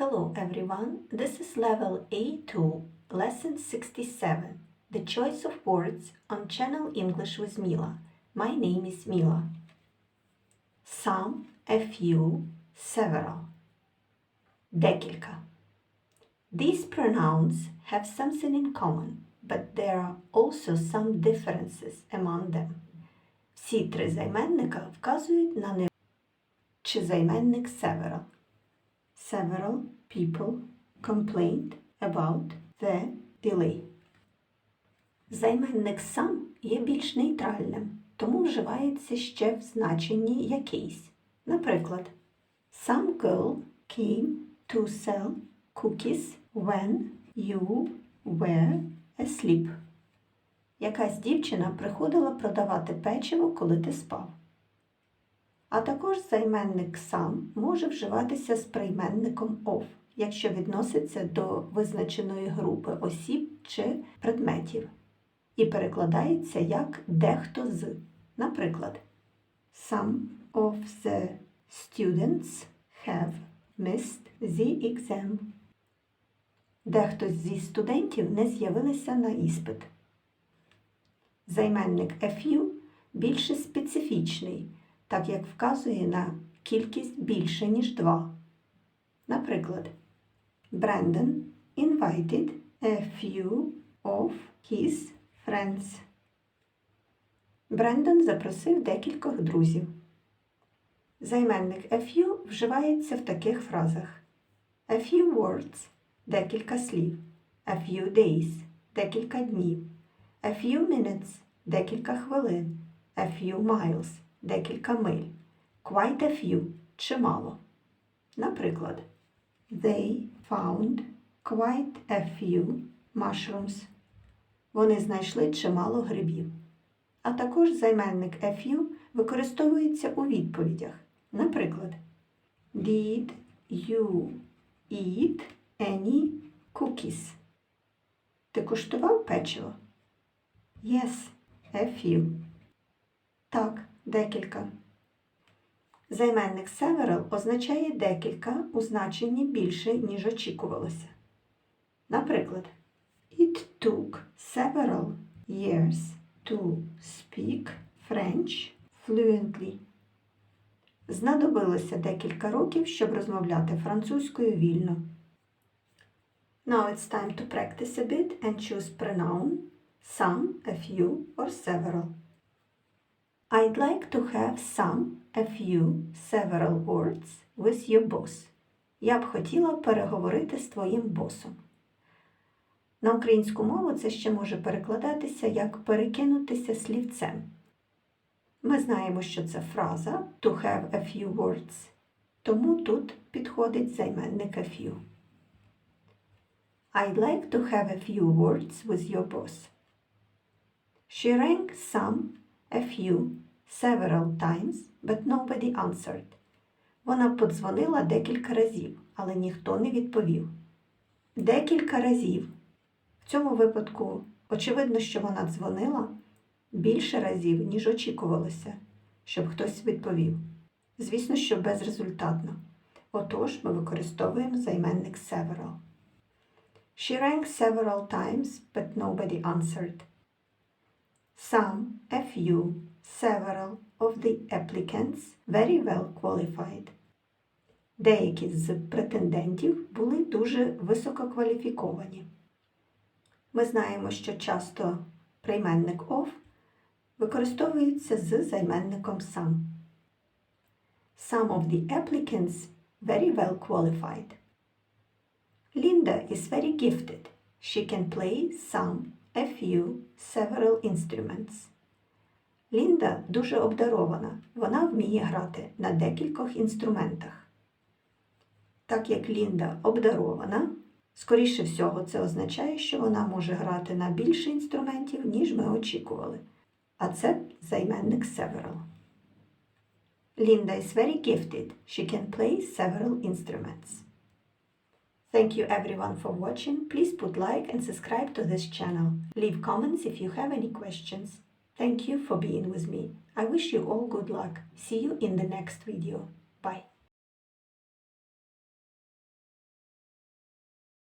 Hello everyone, this is level A2, lesson 67, the choice of words on channel English with Mila. My name is Mila. Some, a few, several. Декілька. These pronouns have something in common, but there are also some differences among them. Всі три займенника вказують на не чи займенник several. Several people complained about the delay. Займенник сам є більш нейтральним, тому вживається ще в значенні якийсь. Наприклад, Some girl came to sell cookies when you were asleep. Якась дівчина приходила продавати печиво, коли ти спав. А також займенник сам може вживатися з прийменником of, якщо відноситься до визначеної групи осіб чи предметів, і перекладається як дехто з. Наприклад, Some of the students have missed the exam. Дехто зі студентів не з'явилися на іспит. Займенник a few більше специфічний, так як вказує на кількість більше, ніж два. Наприклад, Brandon invited a few of his friends. Брендон запросив декількох друзів. Займенник a few вживається в таких фразах: A few words декілька слів, a few days декілька днів, a few minutes декілька хвилин, a few miles декілька миль, quite a few чимало. Наприклад, They found quite a few mushrooms. Вони знайшли чимало грибів. А також займенник a few використовується у відповідях. Наприклад, Did you eat any cookies? Ти куштував печиво? Yes, a few. Так, декілька. Займенник several означає декілька у значенні більше, ніж очікувалося. Наприклад, It took several years to speak French fluently. Знадобилося декілька років, щоб розмовляти французькою вільно. Now it's time to practice a bit and choose pronoun some, a few or several. I'd like to have some, a few, several words with your boss. Я б хотіла переговорити з твоїм босом. На українську мову це ще може перекладатися як перекинутися слівцем. Ми знаємо, що це фраза to have a few words, тому тут підходить займенник a few. I'd like to have a few words with your boss. She rang some, a few, several times, but nobody answered. Вона подзвонила декілька разів, але ніхто не відповів. Декілька разів. В цьому випадку очевидно, що вона дзвонила більше разів, ніж очікувалося, щоб хтось відповів. Звісно, що безрезультатно. Отож, ми використовуємо займенник several. She rang several times, but nobody answered. Some, a few, several of the applicants very well qualified. Деякі з претендентів були дуже висококваліфіковані. Ми знаємо, що часто прийменник of використовується з займенником some. Some of the applicants very well qualified. Linda is very gifted. She can play some, a few, several instruments. Лінда дуже обдарована. Вона вміє грати на декількох інструментах. Так як Лінда обдарована, скоріше всього, це означає, що вона може грати на більше інструментів, ніж ми очікували. А це займенник several. Linda is very gifted. She can play several instruments. Thank you everyone for watching. Please put like and subscribe to this channel. Leave comments if you have any questions. Thank you for being with me. I wish you all good luck. See you in the next video. Bye.